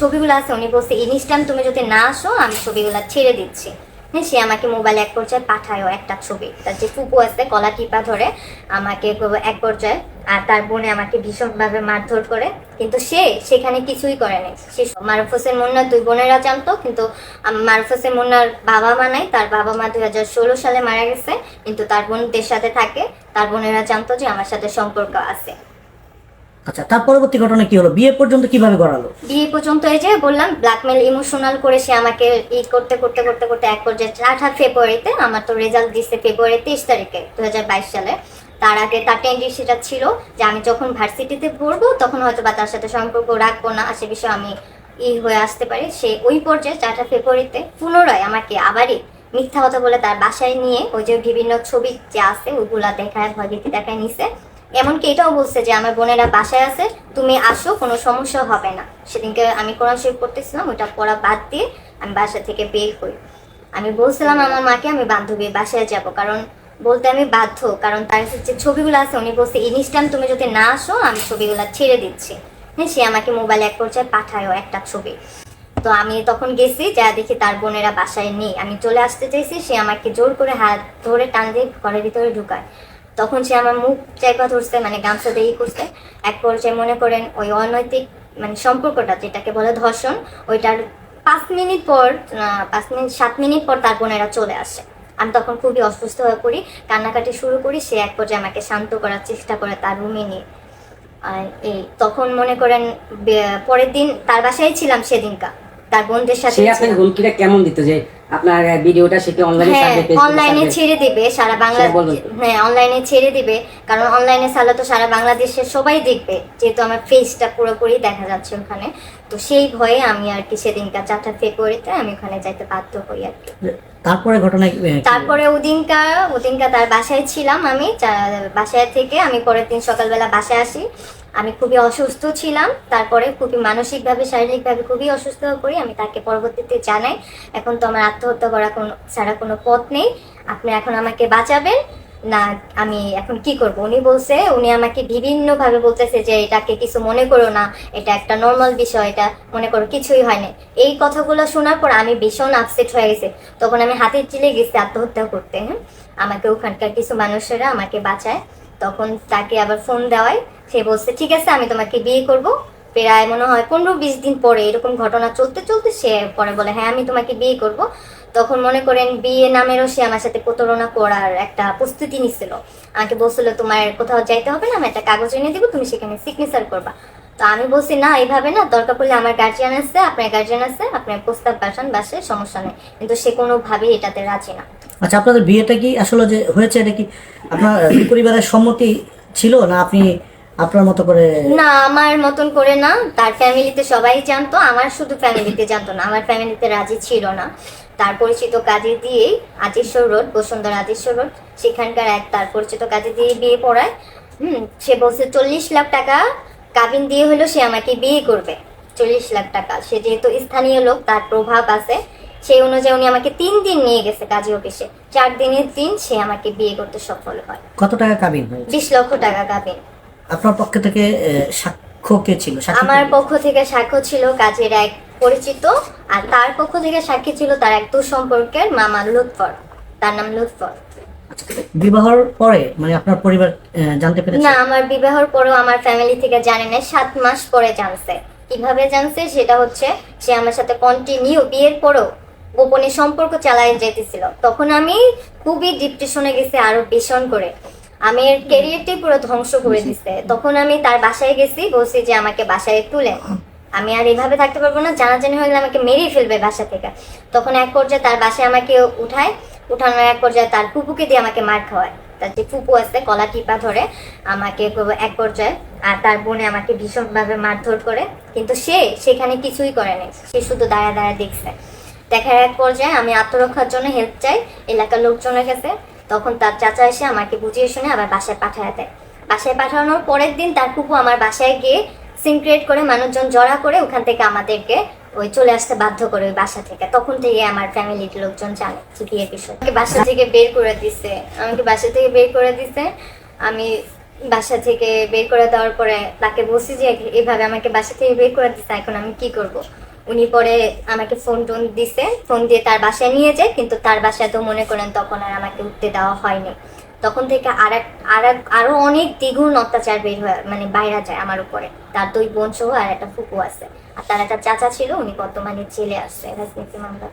ছবিগুলো আছে, উনি বলছে ইনস্ট্যান্ট তুমি যদি না আসো, আমি ছবিগুলো ছেড়ে দিচ্ছি। হ্যাঁ সে আমাকে মোবাইল এক পর্যায়ে পাঠায়ও একটা ছবি। তার যে ফুপু আছে, কলা টিপা ধরে, আমাকে এক পর্যায়ে, আর তার বোনে আমাকে ভীষণভাবে মারধর করে। কিন্তু সে সেখানে কিছুই করেনি সে মারুফ হোসেন মুন্নার দুই বোনেরা জানতো, কিন্তু মারুফ হোসেন মুন্নার বাবা মা নাই। তার বাবা মা দুই হাজার ষোলো সালে মারা গেছে, কিন্তু তার বোনদের সাথে থাকে। তার বোনেরা জানতো যে আমার সাথে সম্পর্ক আছে। আচ্ছা তার পরবর্তী ঘটনা কি হলো? বিয়ে পর্যন্ত কীভাবে গড়ালো? বিয়ে পর্যন্ত এই যে বললাম ব্ল্যাকমেল ইমোশনাল করে সে আমাকে ই করতে করতে করতে করতে এক পর্যায়ে আঠাশ ফেব্রুয়ারিতে আমার তো রেজাল্ট দিচ্ছে ফেব্রুয়ারি তেইশ তারিখে দু হাজার বাইশ সালে। তার আগে তার টেন্ডেন্সিটা ছিল যে আমি যখন ভার্সিটিতে পড়ব, তখন হয়তো বা তার সাথে সম্পর্ক রাখব না, সে বিষয়ে আমি ই হয়ে আসতে পারি। সে ওই পর্যায়ে চারটা ফেব্রুয়ারিতে পুনরায় আমাকে আবারই মিথ্যা কথা বলে তার বাসায় নিয়ে ওই যে বিভিন্ন ছবি যে আছে ওইগুলা দেখায়, ভয়ভীতি দেখায় নিছে। এমনকি এটাও বলছে যে আমার বোনেরা বাসায় আছে, তুমি আসো, কোনো সমস্যা হবে না। সেদিনকে আমি কোরআন শরীফ পড়তেছিলাম ওটা পড়া বাদ দিয়ে আমি বাসা থেকে বের হই। আমি বলছিলাম আমার মাকে, আমি বান্ধবী বাসায় যাব, কারণ বলতে আমি বাধ্য, কারণ তার যে ছবিগুলো আছে, উনি বলছে ইনস্ট্যান্ট তুমি যদি না আসো, আমি ছবিগুলো ছেড়ে দিচ্ছি। হ্যাঁ সে আমাকে মোবাইল এক পর্যায়ে পাঠায়ও একটা ছবি। তো আমি তখন গেছি, যা দেখি তার বোনেরা বাসায় নেই। আমি চলে আসতে চাইছি, সে আমাকে জোর করে হাত ধরে টান দিয়ে ঘরের ভিতরে ঢুকায়। তখন সে আমার মুখ চাইপা ধরছে মানে গামছা দিয়ে করছে। এক পর্যায়ে মনে করেন ওই অনৈতিক মানে সম্পর্কটা যেটাকে বলে ধর্ষণ ওইটার পাঁচ মিনিট পর পাঁচ মিনিট সাত মিনিট পর তার বোনেরা চলে আসে। আমি তখন খুবই অসুস্থ হয়ে পড়ি কান্নাকাটি শুরু করি সে এক পর্যায়ে আমাকে শান্ত করার চেষ্টা করে তার রুমে নিয়ে। আর এই তখন মনে করেন পরের দিন তার বাসায় ছিলাম সেদিনকা তার বোনদের সাথে কেমন দিত যে আপনার ভিডিওটা সে কি অনলাইনে ছাড়বে অনলাইনে ছেড়ে দিবে সারা বাংলা হ্যাঁ অনলাইনে ছেড়ে দিবে কারণ অনলাইনে ছাড়লে তো সারা সবাই দেখবে যেহেতু আমার ফেসটা পুরোপুরি দেখা যাচ্ছে ওখানে। তো সেই ভয়ে আমি আর কি সেদিনকার চারটা ফেব্রুয়ারিতে আমি ওখানে যাইতে বাধ্য হই আর কি। তারপরে ঘটনা তারপরে ওদিনকা ওদিনকা তার বাসায় ছিলাম আমি বাসায় থেকে আমি পরের দিন সকালবেলা বাসায় আসি। আমি খুবই অসুস্থ ছিলাম তারপরে খুবই মানসিকভাবে শারীরিকভাবে খুবই অসুস্থ হয়ে পড়ি আমি তাকে পরবর্তীতে জানাই। এখন তো আমার আত্মহত্যা করা কোনো, ছাড়া কোনো পথ নেই। আপনি এখন আমাকে বাঁচাবেন। না, আমি এখন কি করব? উনি বলছে, উনি আমাকে বিভিন্নভাবে বলতেছে যে এটাকে কিছু মনে করো না, এটা একটা নর্মাল বিষয়, এটা মনে করো কিছুই হয় না এই কথাগুলো শোনার পর আমি ভীষণ আপসেট হয়ে গেছে। তখন আমি হাতের চিলে গেছি আত্মহত্যা করতে হ্যাঁ? আমাকে ওখানকার কিছু মানুষেরা আমাকে বাঁচায়। তখন তাকে আবার ফোন দেওয়ায়। সে বলছে, ঠিক আছে, আমি তোমাকে বিয়ে করব। প্রায় মনে হয় পনেরো বিশ দিন পরে এরকম ঘটনা চলতে চলতে সে পরে বলে হ্যাঁ আমি তোমাকে বিয়ে করব। তখন মনে করেন বিয়ে নামেরও সে আমার সাথে প্রতারণা করার একটা প্রস্তুতি নিছিল। আমাকে বলছিল, তোমার কোথাও যাইতে হবে না, আমি একটা কাগজ এনে দিব, তুমি সেখানে সিগনেচার করবা। তো আমি বলছি, না এইভাবে না, দরকার পড়লে আমার গার্জিয়ান আছে, আপনার গার্জিয়ান আছে, আপনার প্রস্তাব পাঠান, বাসে, সমস্যা নেই। কিন্তু সে কোনোভাবেই এটাতে রাজি না। আচ্ছা আপনাদের বিয়েটা কি আসলে যে হয়েছে, এটা কি আপনার পরিবারের সম্মতি ছিল না আপনি আপনার মতো করে না আমার মতন করে না। তার ফ্যামিলিতে সবাই জানতো আমার শুধু ফ্যামিলিতে জানতো না। আমার ফ্যামিলিতে রাজি ছিল না। তার পরিচিত কাজে দিয়েই আজিশ্বর রোড বসুন্ধরা আজিশ্বর রোড সেখানকার এক তার পরিচিত কাজে দিয়ে বিয়ে পড়ায়। হুম সে বলছে চল্লিশ লাখ টাকা কাবিন দিয়ে হলো সে আমাকে বিয়ে করবে। চল্লিশ লাখ টাকা। সে যেহেতু স্থানীয় লোক তার প্রভাব আছে। সেই অনুযায়ী উনি আমাকে তিন দিন নিয়ে গেছে কাজী অফিসে। চার দিনের দিন সে আমাকে বিয়ে করতে সফল হয়। কত টাকা কাবিন বিশ লক্ষ টাকা কাবিন। আপনার পক্ষ থেকে সাক্ষ্য কে ছিল? আমার পক্ষ থেকে সাক্ষ্য ছিল কাজের এক পরিচিত আর তার পক্ষ থেকে সাক্ষী ছিল তার এক সম্পর্কের মামা লুৎফর তার নাম লুৎফর। আচ্ছা, বিবাহর পরে মানে আপনার পরিবার জানতে পেরেছে? না আমার বিবাহর পরেও আমার ফ্যামিলি থেকে জানে না সাত মাস পরে জানছে। কীভাবে জানছে? সেটা হচ্ছে সে আমার সাথে কন্টিনিউ বিয়ের পরেও গোপনে সম্পর্ক চালাই যেতেছিল। তখন আমি খুবই ডিপ্রেশনে গেছি আরও ভীষণ করে। আমি ক্যারিয়ারটাই পুরো ধ্বংস করে দিছে। তখন আমি তার বাসায় গেছি বলছি যে আমাকে বাসায় তুলেন আমি আর এইভাবে থাকতে পারব না জানাজানি হয়ে গেলে আমাকে মেরেই ফেলবে বাসা থেকে। তখন এক পর্যায়ে তার বাসায় আমাকে উঠায় উঠানোর এক পর্যায়ে তার ফুপুকে দিয়ে আমাকে মার খাওয়ায়। তার যে ফুপু আছে কলা টিপা ধরে আমাকে এক পর্যায়ে আর তার বোনে আমাকে ভীষণভাবে মারধর করে। কিন্তু সে সেখানে কিছুই করেনি সে শুধু দাঁড়া দাঁড়া দেখছে। দেখার এক পর্যায়ে আমি আত্মরক্ষার জন্য হেল্প চাই এলাকার লোকজনের কাছে। তখন তার চাচা এসে আমাকে বুঝিয়ে শুনে আবার বাসায় পাঠায় দেয়। বাসায় পাঠানোর পরের দিন তার কুকু আমার বাসায় গিয়ে সিম ক্রিয়েট করে মানুষজন জড়া করে ওখান থেকে আমাদেরকে ওই চলে আসতে বাধ্য করে ওই বাসা থেকে। তখন থেকে আমার ফ্যামিলির লোকজন জানে যে বিয়ের বিষয়। আমাকে বাসা থেকে বের করে দিছে। আমাকে বাসা থেকে বের করে দিছে। আমি বাসা থেকে বের করে দেওয়ার পরে তাকে বলছি যে, এভাবে আমাকে বাসা থেকে বের করে দিছে, এখন আমি কি করব? উনি পরে আমাকে ফোন টোন দিছে। ফোন দিয়ে তার বাসায় নিয়ে যায়, কিন্তু তার বাসায় তো মনে করেন তখন আর আমাকে উঠতে দেওয়া হয়নি। তখন থেকে আর এক আর এক, আরও অনেক দ্বিগুণ অত্যাচার বের হয় মানে বাইরা যায় আমার উপরে। তার দুই বোন সহ আর একটা ফুকু আছে। আর তার একটা চাচা ছিল, উনি বর্তমানে জেলে আছে। রাজনীতি মামলা।